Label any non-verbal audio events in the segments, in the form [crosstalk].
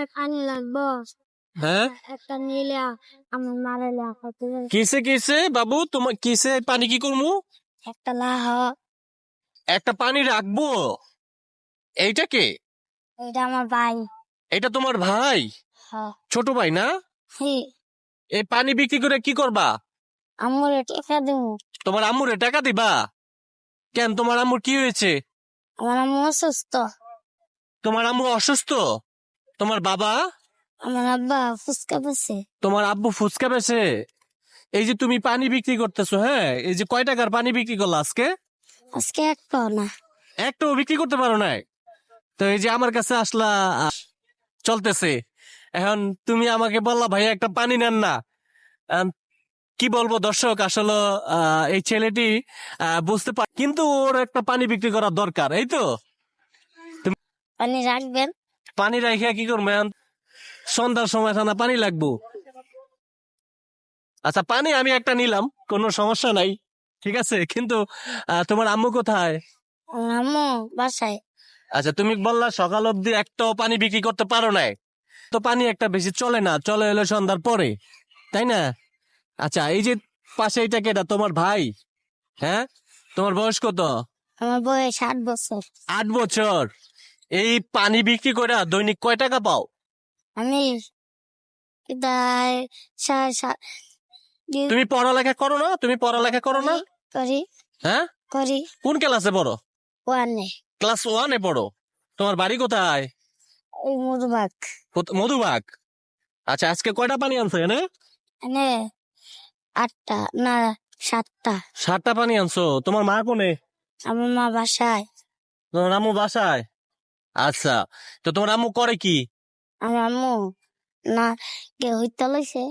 আমার পানি লাগবো হ্যাঁ? একটা নিলে আমার মারে কিসে কিসে? বাবু তোমার কিসে? পানি কি করব একটা লাহ। একটা পানি রাখব? এইটা কে? এটা আমার ভাই। এটা তোমার ভাই? হ্যাঁ। ছোট ভাই না? এই পানি বিক্রি করে কি করবা? আমার টেকা দিব। তোমার আম্মুরে টাকা দিবা? কেন তোমার আম্মুর কি হয়েছে? আমার আম্মু অসুস্থ। তোমার আম্মু অসুস্থ? তোমার বাবা? আমার আব্বা ফুচকা পেছে তোমার আব্বু ফুচকা বেছে? এই যে তুমি পানি বিক্রি করতেছো হ্যাঁ? এই যে কয় টাকার পানি বিক্রি করল আজকে? আজকে একটা না একটাও বিক্রি করতে পারো নাই? তো এই যে আমার কাছে আসলা চলতেছে। এখন তুমি আমাকে বললা ভাই একটা পানি নেন না। কি বলব দর্শক আসলে এই ছেলেটি আহ, বুঝতে পার কিন্তু ওর একটা পানি বিক্রি করা দরকার এই তো? পানি রাখবেন। পানি রাখিয়া কি করব এখন সন্ধ্যার সময় না পানি লাগবো। আচ্ছা পানি আমি একটা নিলাম কোনো সমস্যা নাই। ঠিক আছে কিন্তু তোমার আম্মু কোথায়? আম্মু বাসায়। আচ্ছা তুমি বললা সকাল অবধি একটাও পানি বিক্রি করতে পারো নাই। তো পানি একটা বেশি চলে না চলে এলো সন্ধ্যার পরে তাই না? আচ্ছা এই যে পাশে এটা কেটা তোমার ভাই? হ্যাঁ? তোমার বয়স কত? আমার বয়স আট বছর। আট বছর। এই পানি বিক্রি করে দৈনিক কয় টাকা পাও? আমি তুমি পড়ালেখা করো না? তুমি পড়ালেখা করো না? করি হ্যাঁ? করি। কোন ক্লাসে পড়ো? ওয়ানে। ক্লাস ওয়ানে পড়ো? তোমার বাড়ি কোথায়? মধুবাগ। মধুবাগ? আচ্ছা আজকে কয়টা পানি আনছো এনে? এনে আটটা না সাতটা। সাতটা পানি আনছো। তোমার মা কোনে? আমার মা বাসায়। তোমার আম্মু বাসায়? আচ্ছা তো তোমার আম্মু করে কি? আমার আম্মু? না কে হইতে লইছে।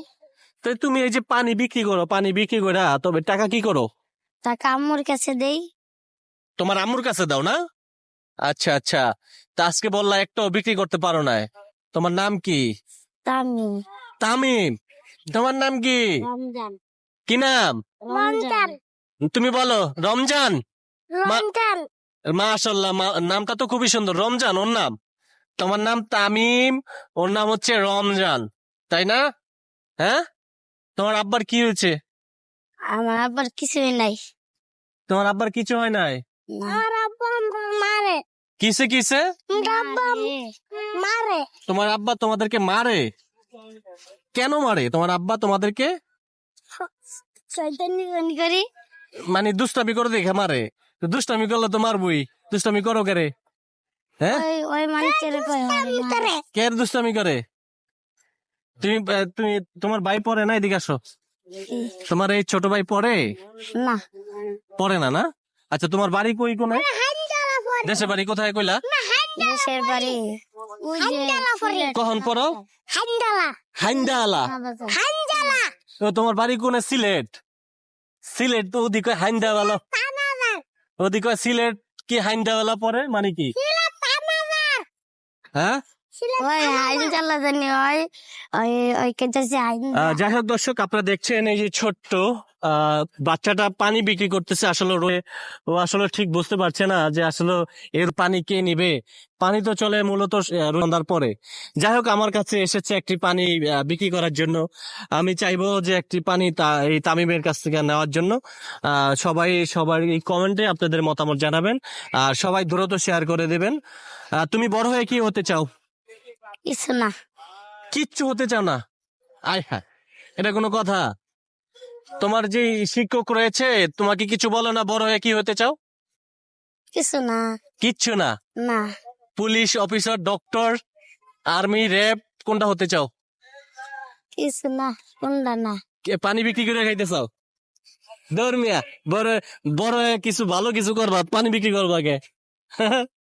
তো তুমি এই যে পানি বিক্রি করো পানি বিক্রি করে তবে টাকা কি করো? তাকে আম্মুর কাছে দেই। তোমার আম্মুর কাছে দাও না? আচ্ছা আচ্ছা তা আজকে বললা একটাও বিক্রি করতে পারো না তোমার নাম কি? তামি তামিম তোমার নাম কি? রমজান। কি নাম? রমজান। তুমি বলো রমজান? রমজান। মাশাল্লাহ মা- নামটা তো খুবই সুন্দর রমজান ওর নাম। তোমার নাম তামিম ওর নাম হচ্ছে রমজান তাই না? হ্যাঁ? তোমার আব্বার কি হয়েছে? আমার আবার কিছুই নাই। তোমার আব্বার কিছু হয় নাই? আমার আব্বা মারে। কিসে কিসে? আব্বা মারে। তোমার আব্বা তোমাদেরকে মারে? কেন মারে? তোমার আব্বা তোমাদেরকে? শয়তানি করি। মানে দুষ্টামি করে দেখে মারে। তো দুষ্টামি করলে তো মারবই। দুষ্টামি করো কেরে? হ্যাঁ? কে দুষ্টামি করে। তুমি তুমি তোমার ভাই পড়ে না এদিকে আসো। তোমার এই ছোট ভাই পড়ে? না। পড়ে না না? আচ্ছা তোমার বাড়ি কই কোনে? দেশে বাড়ি কোথায় কইলা? দেশের বাড়ি। কখন পড়ো? হাইন্দালা হান্দালা ও তোমার বাড়ি কোনে? সিলেট। সিলেট তো ওদিকে হাইন্দাওয়ালা ওদিকে সিলেট কি হাইন্দাওয়ালা পরে মানে কি? হ্যাঁ? যাই হোক দর্শক আপনারা দেখছেন এই যে ছোট্ট বাচ্চাটা পানি বিক্রি করতেছে আসলে রয়ে ও আসলে ঠিক বুঝতে পারছে না যে আসলে এর পানি কে নিবে। পানি তো চলে মূলত সন্ধ্যার পরে। যাই হোক আমার কাছে এসেছে একটি পানি বিক্রি করার জন্য। আমি চাইব যে একটি পানি তা- এই তামিমের কাছ থেকে নেওয়ার জন্য। সবাই সবার এই কমেন্টে আপনাদের মতামত জানাবেন। আর সবাই দ্রুত শেয়ার করে দেবেন। তুমি বড় হয়ে কি হতে চাও? কিছু না। কিচ্ছু হতে চাও না? আয় হ্যাঁ এটা কোনো কথা। তোমার যে শিক্ষক রয়েছে তোমাকে কিছু বলো না বড় হয়ে কি হতে চাও? কিছু না। কিচ্ছু না? না। Police officer doctor army RAB কোনটা হতে চাও? কিছু না কোনটা না। পানি বিক্রি করে খাইতে চাও ধর্মিয়া বড় বড় হয়ে কিছু ভালো কিছু করবা পানি বিক্রি করবা কে? [laughs]